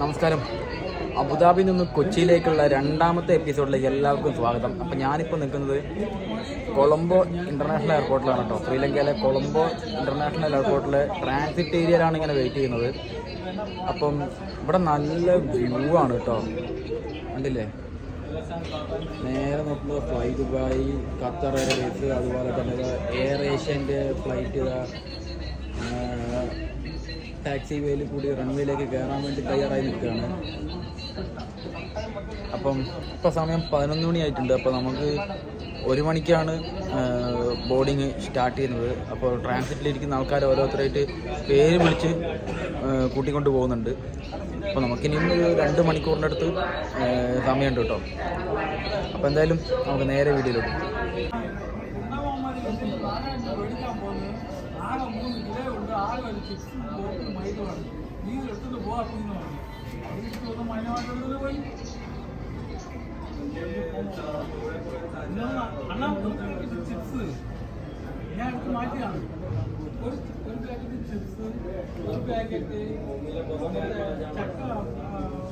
നമസ്കാരം. അബുദാബിയിൽ നിന്ന് കൊച്ചിയിലേക്കുള്ള രണ്ടാമത്തെ എപ്പിസോഡിലേക്ക് എല്ലാവർക്കും സ്വാഗതം. അപ്പം ഞാനിപ്പോൾ നിൽക്കുന്നത് കൊളംബോ ഇന്റർനാഷണൽ എയർപോർട്ടിലാണ് കേട്ടോ. ശ്രീലങ്കയിലെ കൊളംബോ ഇന്റർനാഷണൽ എയർപോർട്ടിലെ ട്രാൻസിറ്റ് ഏരിയയിലാണ് ഇങ്ങനെ വെയിറ്റ് ചെയ്യുന്നത്. അപ്പം ഇവിടെ നല്ല വ്യൂ ആണ് കേട്ടോ. കണ്ടില്ലേ? നേരെ നോക്കുമ്പോൾ ഫ്ലൈ ദുബായി ഖത്തർ എയർവേസ് അതുപോലെ തന്നെ എയർ ഏഷ്യന്റെ ഫ്ലൈറ്റ് ടാക്സി വേയിൽ കൂടി റൺവേയിലേക്ക് കയറാൻ വേണ്ടി തയ്യാറായി നിൽക്കുകയാണ്. അപ്പം ഇപ്പോൾ സമയം പതിനൊന്ന് മണിയായിട്ടുണ്ട് അപ്പോൾ നമുക്ക് ഒരു മണിക്കാണ് ബോർഡിങ് സ്റ്റാർട്ട് ചെയ്യുന്നത്. അപ്പോൾ ട്രാൻസിറ്റിലിരിക്കുന്ന ആൾക്കാർ ഓരോരുത്തരായിട്ട് പേര് വിളിച്ച് കൂട്ടിക്കൊണ്ട് പോകുന്നുണ്ട്. അപ്പോൾ നമുക്കിനിയും ഒരു രണ്ട് മണിക്കൂറിന്റെ അടുത്ത് സമയമുണ്ട് കേട്ടോ. അപ്പോൾ എന്തായാലും നമുക്ക് നേരെ വീഡിയോയിലോട്ട് ആകെ മൂന്ന് കിലോയുണ്ട് ആകെ ഒരു ചിപ്സും ബോക്കും മൈലുമാണ് നീ എടുത്തിട്ട് പോകാൻ പോകുന്നു പറഞ്ഞു അവർക്ക് ഒന്ന് മൈനമായിട്ടുള്ളത് പോയി. അണ്ണാ ഒരു പാക്കറ്റ് ചിപ്സ് ഞാൻ എടുത്ത് മാറ്റിയാണ് ഒരു ഒരു പാക്കറ്റ് ചിപ്സ് ഒരു പാക്കറ്റ് ചക്ക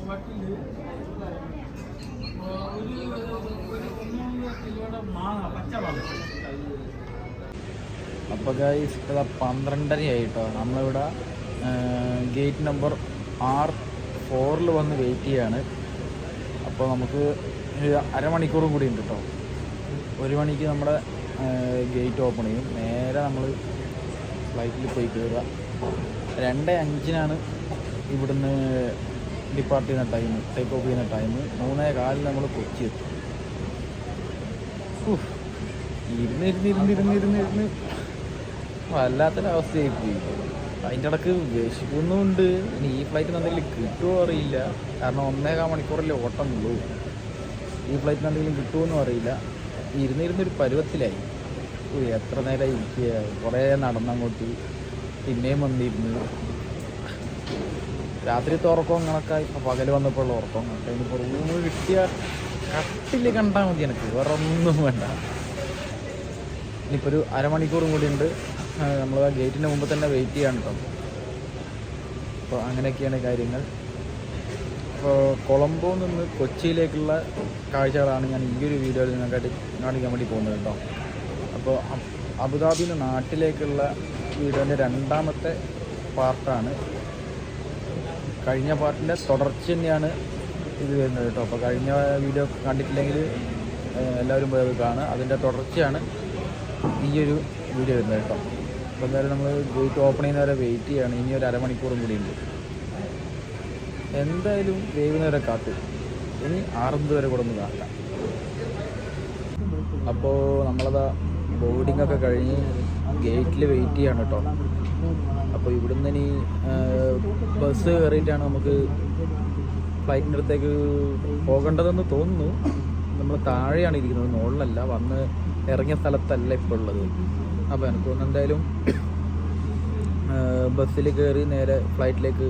വട്ടിൽ ഒരു ഒരു ഒന്നൊന്നര കിലോയുടെ മാങ്ങ പച്ചമാങ്ങ അപ്പോൾ ഗൈസ് ഇതാ പന്ത്രണ്ടര ആയിട്ടോ നമ്മളിവിടെ ഗേറ്റ് നമ്പർ ആർ ഫോറിൽ വന്ന് വെയിറ്റ് ചെയ്യാണ്. അപ്പോൾ നമുക്ക് അരമണിക്കൂറും കൂടി ഉണ്ട് കേട്ടോ ഒരു മണിക്ക് നമ്മുടെ ഗേറ്റ് ഓപ്പൺ ചെയ്യും. നേരെ നമ്മൾ ഫ്ലൈറ്റിൽ പോയി കയറുക രണ്ട് അഞ്ചിനാണ് ഇവിടുന്ന് ഡിപ്പാർട്ട് ചെയ്യുന്ന ടൈം ടേക്ക് ഓഫ് ചെയ്യുന്ന ടൈം മൂന്നേ കാലിൽ നമ്മൾ കൊച്ചി എത്തും. ഇരുന്ന് ഇരുന്ന് ഇരുന്ന് ഇരുന്ന് ഇരുന്ന് ഇരുന്ന്. വല്ലാത്തൊരവസ്ഥയായി അതിന്റെ ഇടയ്ക്ക് വിശക്കുന്നുണ്ട്. ഇനി ഈ ഫ്ലൈറ്റിന് എന്തെങ്കിലും കിട്ടുമോ അറിയില്ല. കാരണം ഒന്നേകാൽ മണിക്കൂറല്ലേ ഓട്ടമുള്ളൂ. ഈ ഫ്ലൈറ്റിന് എന്തെങ്കിലും കിട്ടുമെന്നും അറിയില്ല. ഇരുന്നിരുന്നൊരു പരുവത്തിലായി. എത്ര നേരം ഇരിക്കുക? കുറേ നടന്നങ്ങോട്ട്. പിന്നെയും വന്നിരുന്നു. രാത്രിത്തെ ഉറക്കം അങ്ങനൊക്കെ ഇപ്പം പകൽ വന്നപ്പോഴുള്ള ഉറക്കം കണക്കാ ഇനി റൂമ് കിട്ടിയ കട്ടിൽ കണ്ടാൽ മതി എനിക്ക്. വേറെ ഒന്നും വേണ്ട. ഇനിയിപ്പോൾ ഒരു അരമണിക്കൂറും കൂടി ഉണ്ട്. നമ്മൾ ആ ഗേറ്റിന് മുമ്പ് തന്നെ വെയിറ്റ് ചെയ്യാൻ കേട്ടോ അപ്പോൾ അങ്ങനെയൊക്കെയാണ് കാര്യങ്ങൾ. അപ്പോൾ കൊളംബോ നിന്ന് കൊച്ചിയിലേക്കുള്ള കാഴ്ചകളാണ് ഞാൻ ഈ ഒരു വീഡിയോയിൽ നിങ്ങൾക്കായിട്ട് കാണിക്കാൻ വേണ്ടി പോകുന്നത് കേട്ടോ അപ്പോൾ അബ്- അബുദാബിയിൽ നിന്ന് നാട്ടിലേക്കുള്ള വീഡിയോന്റെ രണ്ടാമത്തെ പാർട്ടാണ്. കഴിഞ്ഞ പാർട്ടിന്റെ തുടർച്ച തന്നെയാണ് ഇത് വരുന്നത് കേട്ടോ അപ്പോൾ കഴിഞ്ഞ വീഡിയോ കണ്ടിട്ടില്ലെങ്കിൽ എല്ലാവരും പോയത് കാണുക. അതിന്റെ തുടർച്ചയാണ് ഈ ഒരു വീഡിയോ വരുന്നത് കേട്ടോ അപ്പോൾ എന്തായാലും നമ്മൾ ഗേറ്റ് ഓപ്പൺ ചെയ്യുന്ന വരെ വെയിറ്റ് ചെയ്യാണ്. ഇനി ഒരു അരമണിക്കൂറും കൂടി ഉണ്ട്. എന്തായാലും വൈകുന്നേരം കാത്തു. ഇനി ആറുന്നത് വരെ കൂടെ ഒന്ന് കാട്ടാം അപ്പോൾ നമ്മളതാ ബോർഡിംഗ് ഒക്കെ കഴിഞ്ഞ് ഗേറ്റിൽ വെയിറ്റ് ചെയ്യാണ് കേട്ടോ അപ്പോൾ ഇവിടുന്ന് ഇനി ബസ് കയറിയിട്ടാണ് നമുക്ക് ഫ്ലൈറ്റിന്റെ അടുത്തേക്ക് പോകേണ്ടതെന്ന് തോന്നുന്നു. നമ്മൾ താഴെയാണ് ഇരിക്കുന്നത്. മുകളിലല്ല. വന്ന് ഇറങ്ങിയ സ്ഥലത്തല്ല ഇപ്പോൾ ഉള്ളത്. അപ്പോൾ എനിക്ക് തോന്നുന്നു എന്തായാലും ബസ്സിൽ കയറി നേരെ ഫ്ലൈറ്റിലേക്ക്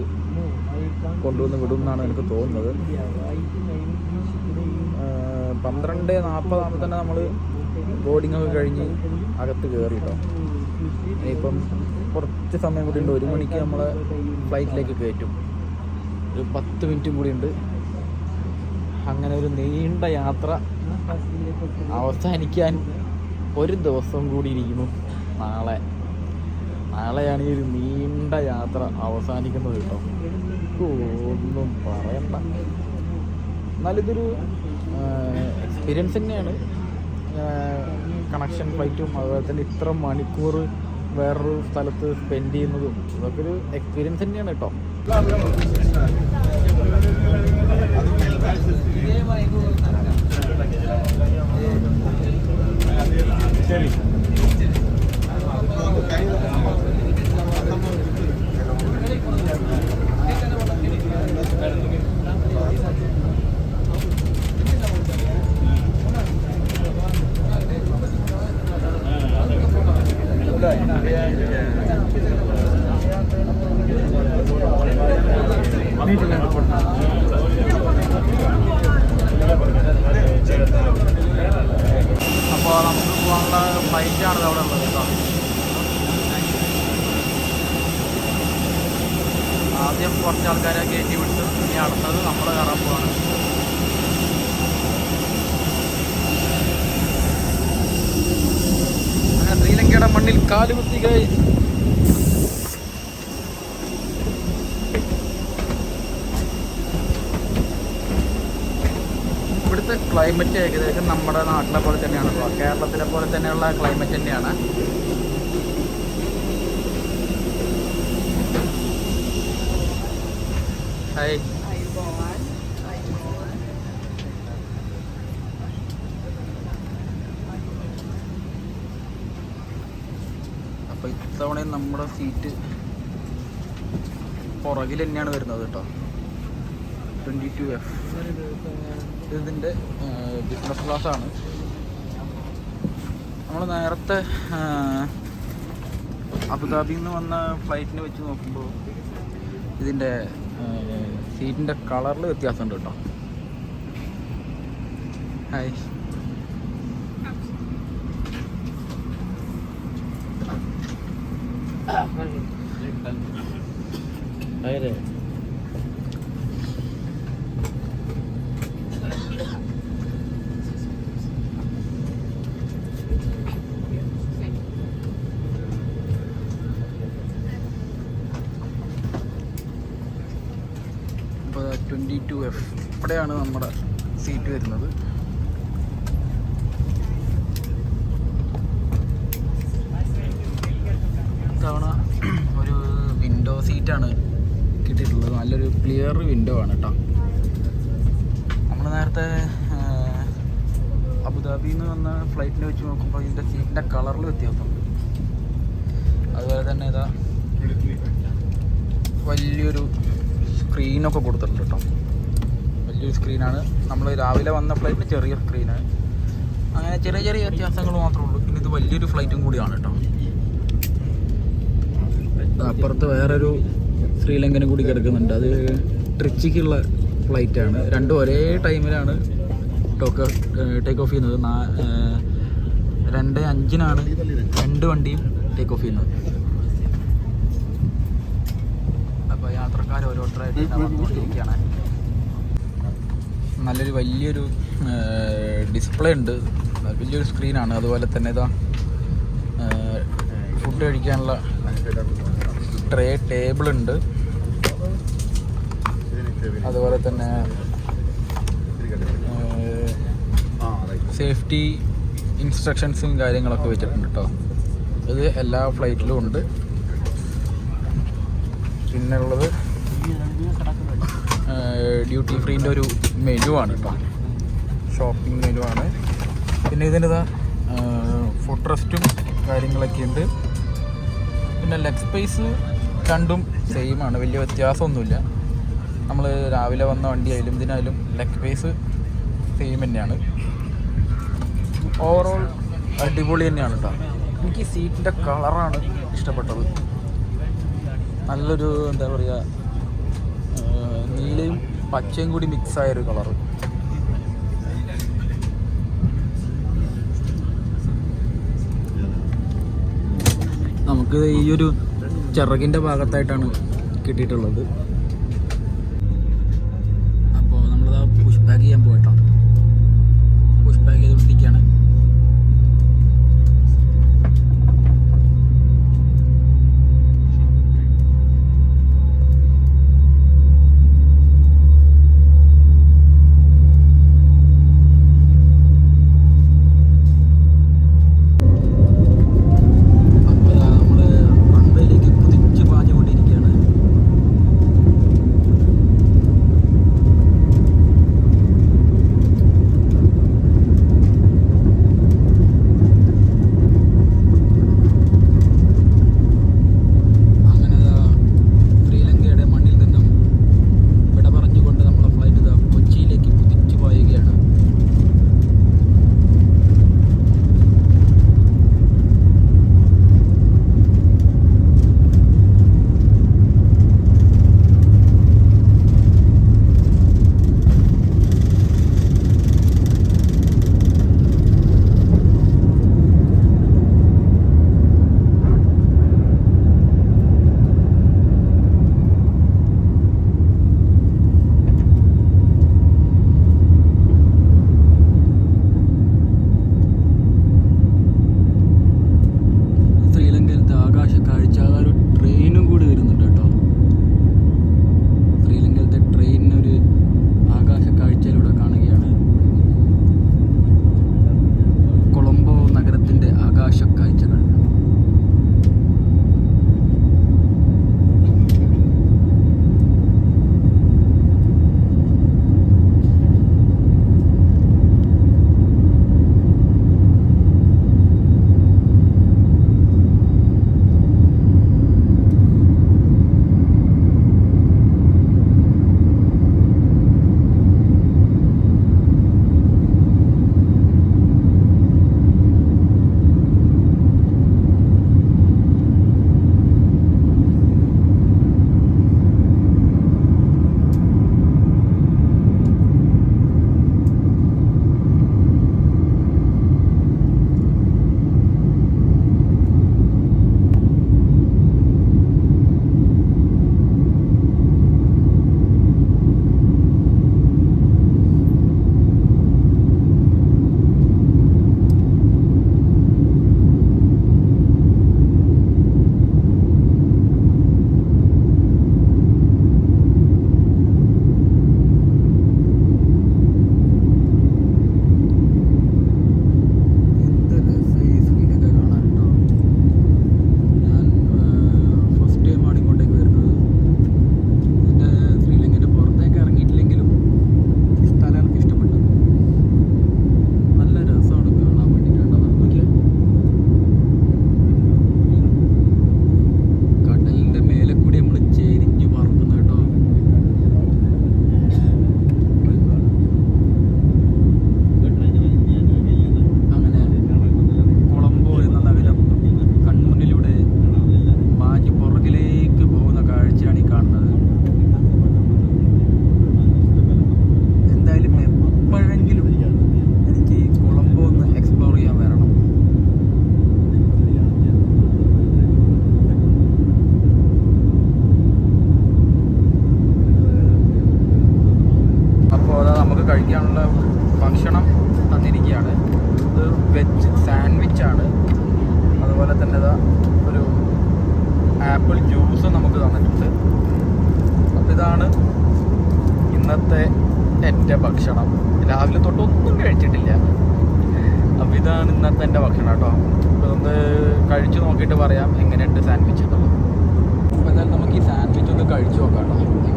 കൊണ്ടുവന്ന് വിടും എന്നാണ് എനിക്ക് തോന്നുന്നത്. പന്ത്രണ്ട് നാൽപ്പതാകുമ്പോൾ തന്നെ നമ്മൾ ബോർഡിംഗ് ഒക്കെ കഴിഞ്ഞ് അകത്ത് കയറി കേട്ടോ. ഇനിയിപ്പം കുറച്ച് സമയം കൂടി ഉണ്ട്. ഒരു മണിക്ക് നമ്മളെ ഫ്ലൈറ്റിലേക്ക് കയറ്റും. ഒരു പത്ത് മിനിറ്റും കൂടി ഉണ്ട്. അങ്ങനെ ഒരു നീണ്ട യാത്ര അവസാനിക്കാൻ ഒരു ദിവസം കൂടി ഇരിക്കുന്നു. നാളെ. നാളെയാണ് ഈ ഒരു നീണ്ട യാത്ര അവസാനിക്കുന്നത് കേട്ടോ. ഒന്നും പറയണ്ട. എന്നാലും ഇതൊരു എക്സ്പീരിയൻസ് തന്നെയാണ്. കണക്ഷൻ ഫ്ലൈറ്റും അതുപോലെ തന്നെ ഇത്ര മണിക്കൂർ വേറൊരു സ്ഥലത്ത് സ്പെൻഡ് ചെയ്യുന്നതും ഇതൊക്കെ ഒരു എക്സ്പീരിയൻസ് തന്നെയാണ് കേട്ടോ. അപ്പോൾ നമുക്ക് പോകാനുള്ള ഫ്ലൈറ്റാണ് അവിടെ ഉള്ളത് കേട്ടോ. ആദ്യം കുറച്ച് ആൾക്കാരെ കയറ്റി വിട്ടു. ഇനി അടുത്തത് നമ്മൾ കയറാൻ പോവാണ്. അങ്ങനെ ശ്രീലങ്കയുടെ മണ്ണിൽ കാലുകുത്തി കൈ ക്ലൈമറ്റ് ഏകദേശം നമ്മുടെ നാട്ടിലെ പോലെ തന്നെയാണ്. കേരളത്തിലെ പോലെ തന്നെയുള്ള ക്ലൈമറ്റ് തന്നെയാണ്. ഹായ്. അപ്പോൾ ഇത്തവണയും നമ്മുടെ സീറ്റ് പുറകിൽ തന്നെയാണ് വരുന്നത് കേട്ടോ. ട്വന്റി ടു എഫ് ഇതിന്റെ ബിസിനസ് ക്ലാസ് ആണ്. നമ്മൾ നേരത്തെ അബുദാബിയിൽ നിന്ന് വന്ന ഫ്ലൈറ്റിനെ വെച്ച് നോക്കുമ്പോൾ ഇതിന്റെ സീറ്റിന്റെ കളറിൽ വ്യത്യാസമുണ്ട് കേട്ടോ. ഹായ് അപ്പോൾ ട്വന്റി ടു എഫ് ഇവിടെയാണ് നമ്മുടെ സീറ്റ് വരുന്നത്. തവണ ഒരു വിൻഡോ സീറ്റാണ് കിട്ടിയിട്ടുള്ളത്. നല്ലൊരു ക്ലിയർ വിൻഡോ ആണ് കേട്ടോ നമ്മൾ നേരത്തെ അബുദാബിയിൽ നിന്ന് വന്ന ഫ്ലൈറ്റിനെ വെച്ച് നോക്കുമ്പോൾ ഇതിന്റെ സീറ്റിന്റെ കളറിൽ വ്യത്യാസമുണ്ട് അതുപോലെ തന്നെ ഇതാ വലിയൊരു സ്ക്രീനൊക്കെ കൊടുത്തിട്ടുണ്ട് കേട്ടോ വലിയൊരു സ്ക്രീനാണ് നമ്മൾ രാവിലെ വന്ന ഫ്ലൈറ്റിന് ചെറിയ സ്ക്രീനാണ് അങ്ങനെ ചെറിയ ചെറിയ വ്യത്യാസങ്ങൾ മാത്രമേ ഉള്ളൂ. പിന്നെ ഇത് വലിയൊരു ഫ്ലൈറ്റും കൂടിയാണ് കേട്ടോ. അപ്പുറത്ത് വേറൊരു ശ്രീലങ്കനും കൂടി കിടക്കുന്നുണ്ട്. അത് ട്രിച്ചിക്കുള്ള ഫ്ലൈറ്റാണ് രണ്ടും ഒരേ ടൈമിലാണ് ടോക്ക് ടേക്ക് ഓഫ് ചെയ്യുന്നത്. രണ്ട് അഞ്ചിനാണ് രണ്ട് വണ്ടിയും ടേക്ക് ഓഫ് ചെയ്യുന്നത്. അപ്പോൾ യാത്രക്കാർ ഓരോരുത്തരായിട്ട് വന്നുകൊണ്ടിരിക്കുകയാണ്. നല്ലൊരു വലിയൊരു ഡിസ്പ്ലേ ഉണ്ട്. വലിയൊരു സ്ക്രീനാണ് അതുപോലെ തന്നെ ഇതാ ഫുഡ് കഴിക്കാനുള്ള ട്രേ ടേബിൾ ഉണ്ട്. അതുപോലെ തന്നെ സേഫ്റ്റി ഇൻസ്ട്രക്ഷൻസും കാര്യങ്ങളൊക്കെ വെച്ചിട്ടുണ്ട് കേട്ടോ ഇത് എല്ലാ ഫ്ലൈറ്റിലും ഉണ്ട്. പിന്നെ ഉള്ളത് ഡ്യൂട്ടി ഫ്രീന്റെ ഒരു മെനു ആണ് കേട്ടോ ഷോപ്പിംഗ് മെനു ആണ്. പിന്നെ ഇതിന്റെ ഫുഡ് റെസ്റ്റും കാര്യങ്ങളൊക്കെ ഉണ്ട്. പിന്നെ ലെഗ് സ്പേസ് രണ്ടും സെയിം ആണ്. വലിയ വ്യത്യാസമൊന്നുമില്ല. നമ്മൾ രാവിലെ വന്ന വണ്ടിയായാലും ഇതിനായാലും ലെഗ് സ്പേസ് സെയിം തന്നെയാണ്. ഓവറോൾ അടിപൊളി തന്നെയാണ് കേട്ടോ എനിക്ക് സീറ്റിന്റെ കളറാണ് ഇഷ്ടപ്പെട്ടത്. നല്ലൊരു എന്താ പറയുക നീലയും പച്ചയും കൂടി മിക്സ് ആയൊരു കളറ് നമുക്ക് ഈ ഒരു ചിറകിന്റെ ഭാഗത്തായിട്ടാണ് കിട്ടിയിട്ടുള്ളത്. ആപ്പിൾ ജ്യൂസ് നമുക്ക് തന്നിട്ടുണ്ട്. അപ്പോൾ ഇതാണ് ഇന്നത്തെ എന്റെ ഭക്ഷണം. രാവിലെ തൊട്ട് ഒന്നും കഴിച്ചിട്ടില്ല. അപ്പോൾ ഇതാണ് ഇന്നത്തെ എന്റെ ഭക്ഷണം കേട്ടോ. അപ്പോൾ ഇതൊന്ന് കഴിച്ചു നോക്കിയിട്ട് പറയാം എങ്ങനെയുണ്ട് സാൻഡ്വിച്ച് എന്നുള്ളത്. അപ്പോൾ എന്തായാലും നമുക്ക് ഈ സാൻഡ്വിച്ച് ഒന്ന് കഴിച്ചു നോക്കാം കേട്ടോ.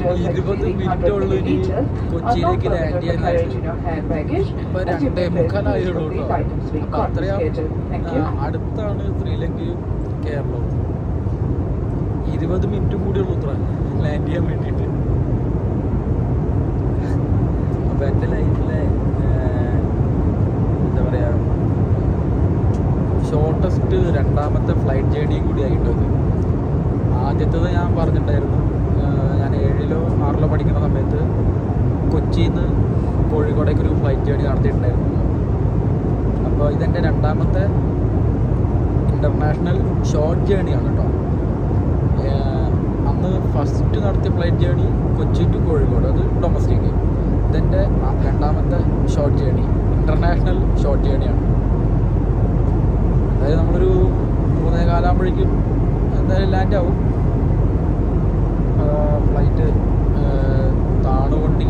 ഇരുപത് exceeding മിനിറ്റ് 100 ഉള്ളൂ ഇനി milliliters are not കൊച്ചിയിലേക്ക് ലാൻഡ് baggage. ഇപ്പൊ രണ്ടേ prepare മുക്കാലായേ please ഉള്ളൂ. complete കേട്ടോ അപ്പൊ അത്രയും അടുത്താണ് ശ്രീലങ്കയും കേരളവും. ഇരുപത് മിനിറ്റ് കൂടി ഉള്ളൂ ഇത്ര ലാൻഡ് ചെയ്യാൻ വേണ്ടിയിട്ട്. അപ്പൊ എന്റെ ലൈഫിലെ എന്താ പറയാ ഷോർട്ടസ്റ്റ് രണ്ടാമത്തെ ഫ്ലൈറ്റ് ജേണിയും കൂടി ആയിട്ടത് ആദ്യത്തേത് ഞാൻ പറഞ്ഞിട്ടുണ്ടായിരുന്നു ഏഴിലോ ആറിലോ പഠിക്കുന്ന സമയത്ത് കൊച്ചിയിൽ നിന്ന് കോഴിക്കോടേക്ക് ഒരു ഫ്ലൈറ്റ് ജേർണി നടത്തിയിട്ടുണ്ടായിരുന്നു അപ്പോൾ ഇതെന്റെ രണ്ടാമത്തെ ഇന്റർനാഷണൽ ഷോർട്ട് ജേർണിയാണ് കേട്ടോ അന്ന് ഫസ്റ്റ് നടത്തിയ flight journey Kochi to Kozhikode അത് ഡൊമസ്റ്റിക് ഇതെന്റെ രണ്ടാമത്തെ ഷോർട്ട് ജേണി ഇന്റർനാഷണൽ ഷോർട്ട് ജേണിയാണ് അതായത് നമ്മളൊരു മൂന്നേ കാലാകുമ്പോഴേക്കും എന്തായാലും ലാൻഡ് ആവും. ഫ്ലൈറ്റ് താണുകൊണ്ടിരിക്കുകയാണ്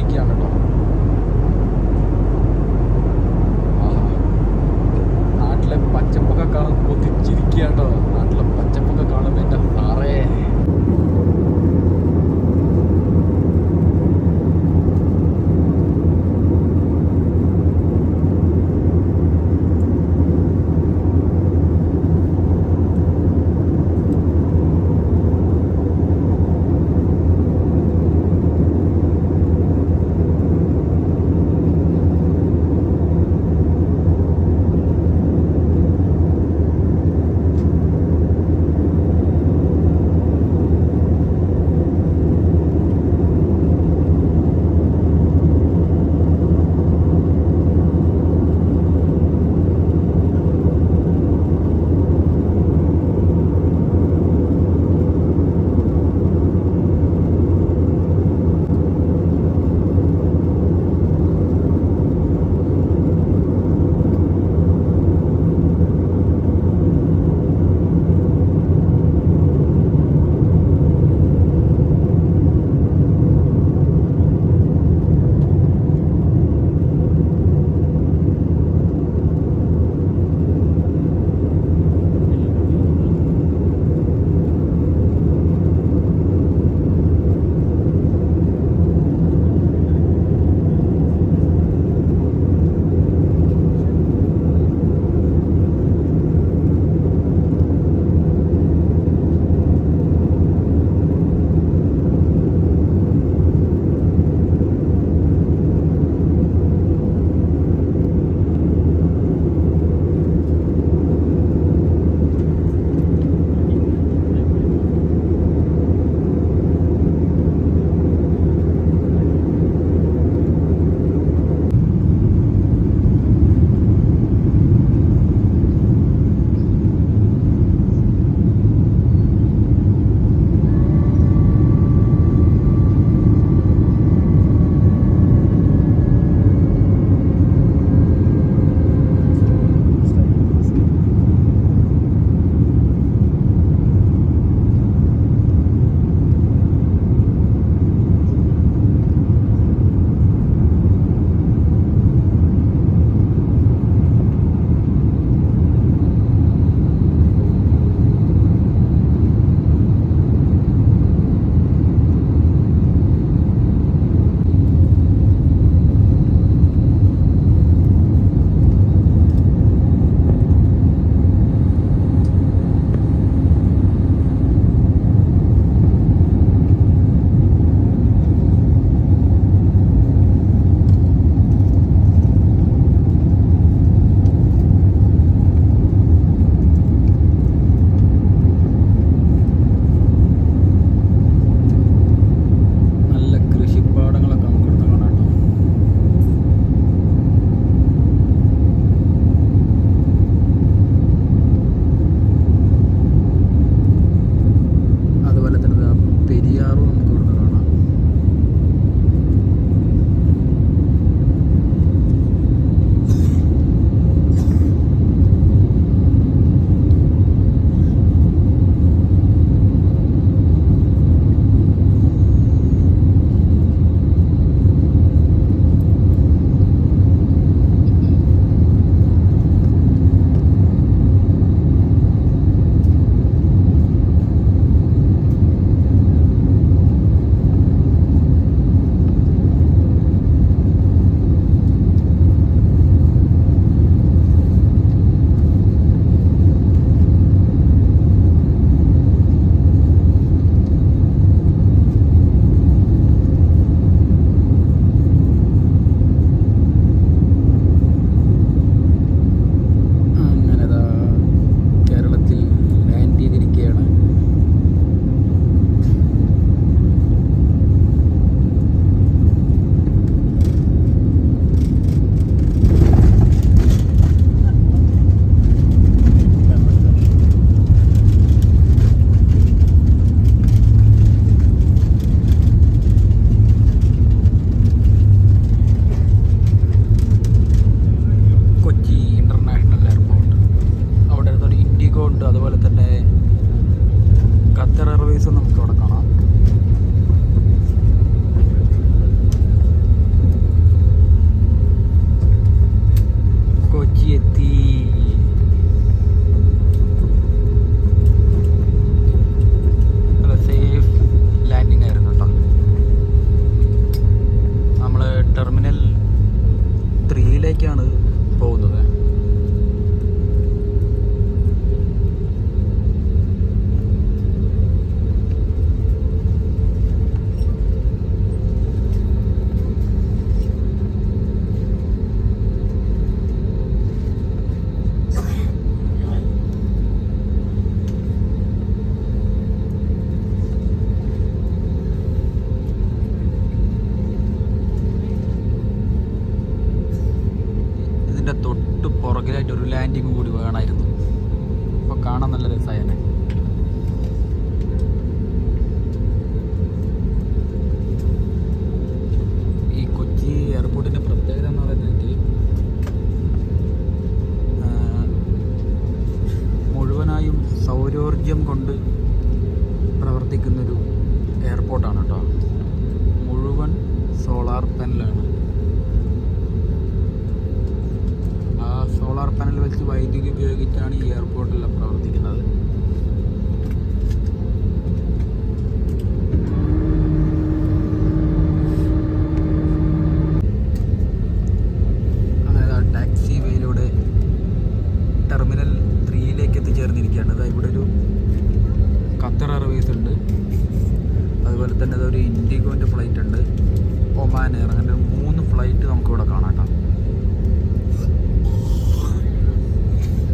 ഒമാൻ മൂന്ന് ഫ്ലൈറ്റ് നമുക്കിവിടെ കാണാം കേട്ടോ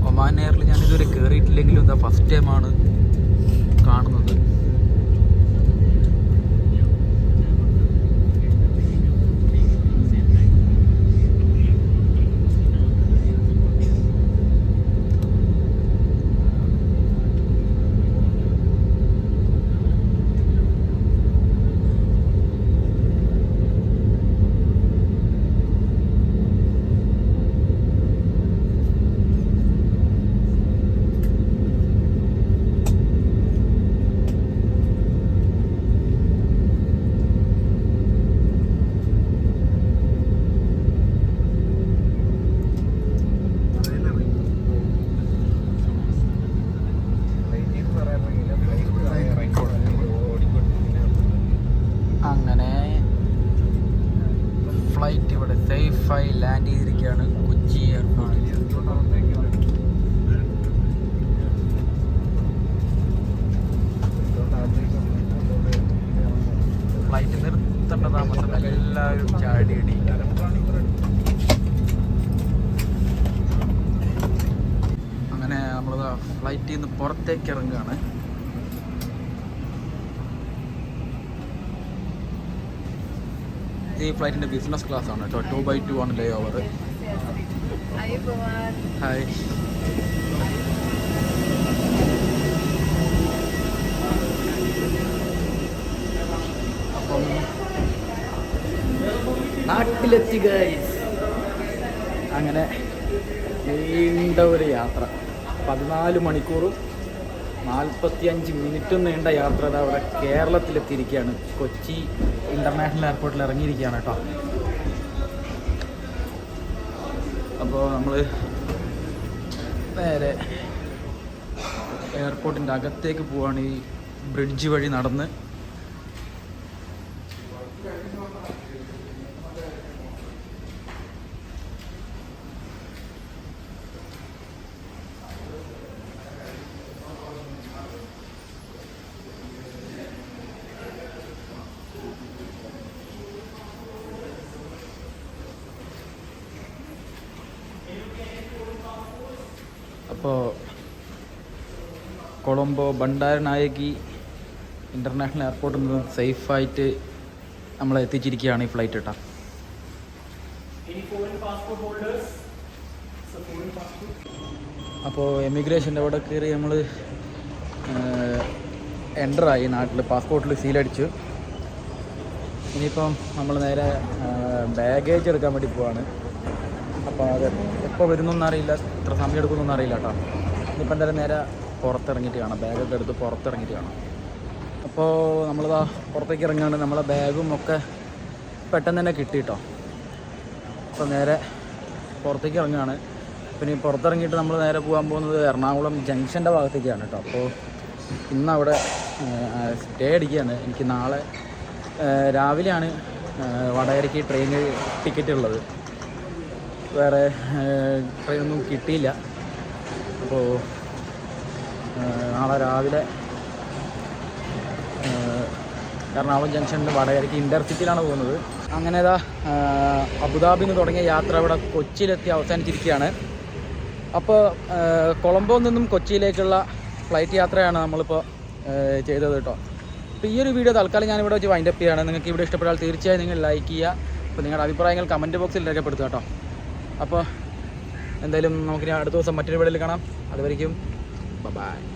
ഒമാൻ എയറിൽ ഞാനിതുവരെ കയറിയിട്ടില്ലെങ്കിലും എന്താ ഫസ്റ്റ് ടൈമാണ് കാണുന്നത് അങ്ങനെ ഫ്ലൈറ്റ് ഇവിടെ സേഫായി ലാൻഡ് ചെയ്തിരിക്കുകയാണ് കൊച്ചി എയർപോർട്ടിൽ. ഫ്ലൈറ്റ് നിർത്തേണ്ട താമസം എല്ലാവരും ചാടി എണീക്കും. അങ്ങനെ നമ്മൾ ഫ്ലൈറ്റിൽ നിന്ന് പുറത്തേക്ക് ഇറങ്ങുകയാണ്. ഈ ഫ്ലൈറ്റിന്റെ ബിസിനസ് ക്ലാസ് ആണ് കേട്ടോ. ടു ബൈ ടു ആണ് ലേ ഓവർ ഹായ് നാട്ടിലെത്തി ഗൈസ് അങ്ങനെ നീണ്ട ഒരു യാത്ര. പതിനാല് മണിക്കൂറും നാൽപ്പത്തിയഞ്ച് മിനിറ്റ് നീണ്ട യാത്ര അവിടെ കേരളത്തിലെത്തിയിരിക്കുകയാണ്. കൊച്ചി ഇന്റർനാഷണൽ എയർപോർട്ടിൽ ഇറങ്ങിയിരിക്കുകയാണ് കേട്ടോ. അപ്പോൾ നമ്മൾ നേരെ എയർപോർട്ടിന്റെ അകത്തേക്ക് പോവാണ് ഈ ബ്രിഡ്ജ് വഴി നടന്ന്. അപ്പോൾ കൊളംബോ ഭണ്ഡാരനായകി ഇന്റർനാഷണൽ എയർപോർട്ടിൽ നിന്ന് സേഫായിട്ട് നമ്മളെ എത്തിച്ചിരിക്കുകയാണ് ഈ ഫ്ലൈറ്റ് കേട്ടോ അപ്പോൾ എമിഗ്രേഷന്റെ അവിടെ കയറി നമ്മൾ എന്ററായി നാട്ടിൽ പാസ്പോർട്ടിൽ സീലടിച്ചു ഇനിയിപ്പം നമ്മൾ നേരെ ബാഗേജ് എടുക്കാൻ വേണ്ടി പോവാണ്. അപ്പോൾ അത് എപ്പോൾ വരുന്നൊന്നും അറിയില്ല. എത്ര സമയം എടുക്കുന്നൊന്നും അറിയില്ല കേട്ടോ. ഇനിയിപ്പോൾ എന്തായാലും നേരെ പുറത്തിറങ്ങിയിട്ട് കാണാം. ബാഗൊക്കെ എടുത്ത് പുറത്തിറങ്ങിയിട്ട് കാണാം. അപ്പോൾ നമ്മളിതാ പുറത്തേക്ക് ഇറങ്ങുകയാണ് നമ്മളെ ബാഗും ഒക്കെ പെട്ടെന്ന് തന്നെ കിട്ടി കേട്ടോ. അപ്പോൾ നേരെ പുറത്തേക്ക് ഇറങ്ങുകയാണ് പിന്നെ പുറത്തിറങ്ങിയിട്ട് നമ്മൾ നേരെ പോകാൻ പോകുന്നത് എറണാകുളം ജംഗ്ഷന്റെ ഭാഗത്തേക്കാണ് കേട്ടോ. അപ്പോൾ ഇന്ന് അവിടെ സ്റ്റേ അടിക്കുകയാണ്. എനിക്ക് നാളെ രാവിലെയാണ് വടകരയ്ക്ക് ട്രെയിൻ ടിക്കറ്റ് ഉള്ളത്. വേറെ ട്രെയിനൊന്നും കിട്ടിയില്ല. അപ്പോൾ നാളെ രാവിലെ എറണാകുളം ജംഗ്ഷനിൽ വടകരയ്ക്ക് ഇന്റർസിറ്റിയിലാണ് പോകുന്നത്. അങ്ങനെ ഇതാ അബുദാബിന്ന് തുടങ്ങിയ യാത്ര ഇവിടെ കൊച്ചിയിലെത്തി അവസാനിച്ചിരിക്കുകയാണ്. അപ്പോൾ കൊളംബോയിൽ നിന്നും കൊച്ചിയിലേക്കുള്ള ഫ്ലൈറ്റ് യാത്രയാണ് നമ്മളിപ്പോൾ ചെയ്തത് കേട്ടോ. അപ്പോൾ ഈ ഒരു വീഡിയോ തൽക്കാലം ഞാനിവിടെ വെച്ച് വൈൻഡപ്പ് ചെയ്യുകയാണ് നിങ്ങൾക്ക് ഇവിടെ ഇഷ്ടപ്പെട്ടാൽ തീർച്ചയായും നിങ്ങൾ ലൈക്ക് ചെയ്യുക. അപ്പോൾ നിങ്ങളുടെ അഭിപ്രായങ്ങൾ കമന്റ് ബോക്സിൽ രേഖപ്പെടുത്തുക കേട്ടോ. അപ്പോൾ എന്തായാലും നമുക്കിനി അടുത്ത ദിവസം മറ്റൊരു വീഡിയോയിൽ കാണാം. അതുവരേക്കും. ബൈ